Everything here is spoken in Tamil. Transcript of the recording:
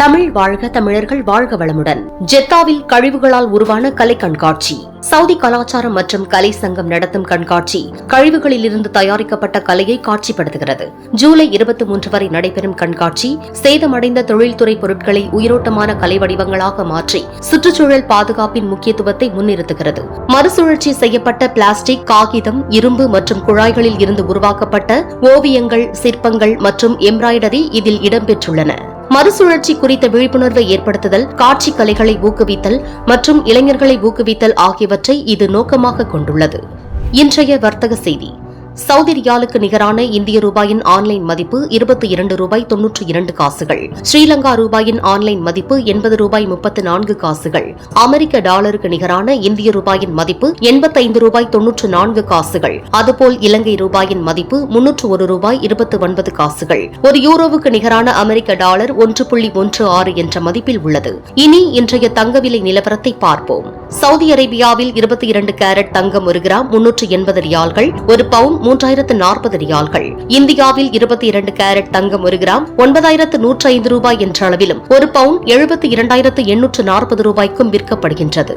தமிழ் வாழ்க தமிழர்கள் வாழ்க வளமுடன். ஜெத்தாவில் கழிவுகளால் உருவான கலை கண்காட்சி. சவுதி கலாச்சாரம் மற்றும் கலை சங்கம் நடத்தும் கண்காட்சி கழிவுகளில் இருந்து தயாரிக்கப்பட்ட கலையை காட்சிப்படுத்துகிறது. ஜூலை இருபத்தி மூன்று வரை நடைபெறும் கண்காட்சி சேதமடைந்த தொழில்துறை பொருட்களை உயிரோட்டமான கலை வடிவங்களாக மாற்றி சுற்றுச்சூழல் பாதுகாப்பின் முக்கியத்துவத்தை முன்னிறுத்துகிறது. மறுசுழற்சி செய்யப்பட்ட பிளாஸ்டிக் காகிதம் இரும்பு மற்றும் குழாய்களில் இருந்து உருவாக்கப்பட்ட ஓவியங்கள் சிற்பங்கள் மற்றும் எம்ப்ராய்டரி இதில் இடம்பெற்றுள்ளன. மறுசுழற்சி குறித்த விழிப்புணர்வை ஏற்படுத்துதல் காட்சி கலைகளை ஊக்குவித்தல் மற்றும் இளைஞர்களை ஊக்குவித்தல் ஆகியவற்றை இது நோக்கமாக கொண்டுள்ளது. இன்றைய வர்த்தக செய்தி. சவுதி ரியாலுக்கு நிகரான இந்திய ரூபாயின் ஆன்லைன் மதிப்பு இருபத்தி இரண்டு ரூபாய் தொன்னூற்றி இரண்டு காசுகள். ஸ்ரீலங்கா ரூபாயின் ஆன்லைன் மதிப்பு எண்பது ரூபாய் முப்பத்து நான்கு காசுகள். அமெரிக்க டாலருக்கு நிகரான இந்திய ரூபாயின் மதிப்பு எண்பத்தைந்து ரூபாய் தொன்னூற்று நான்கு காசுகள். அதுபோல் இலங்கை ரூபாயின் மதிப்பு முன்னூற்று ஒரு ரூபாய் இருபத்தி ஒன்பது காசுகள். ஒரு யூரோவுக்கு நிகரான அமெரிக்க டாலர் ஒன்று புள்ளி ஒன்று ஆறு என்ற மதிப்பில் உள்ளது. இனி இன்றைய தங்க விலை நிலவரத்தை பார்ப்போம். சவுதி அரேபியாவில் இருபத்தி இரண்டு கேரட் தங்கம் ஒரு கிராம் முன்னூற்று எண்பது ரியால்கள் ஒரு பவுன் மூன்றாயிரத்து நாற்பது ரியால்கள். இந்தியாவில் இருபத்தி இரண்டு கேரட் தங்கம் ஒரு கிராம் ஒன்பதாயிரத்து நூற்றி ஐந்து ரூபாய் என்ற அளவிலும் ஒரு பவுன் எழுபத்தி இரண்டாயிரத்து எண்ணூற்று நாற்பது ரூபாய்க்கும் விற்கப்படுகின்றது.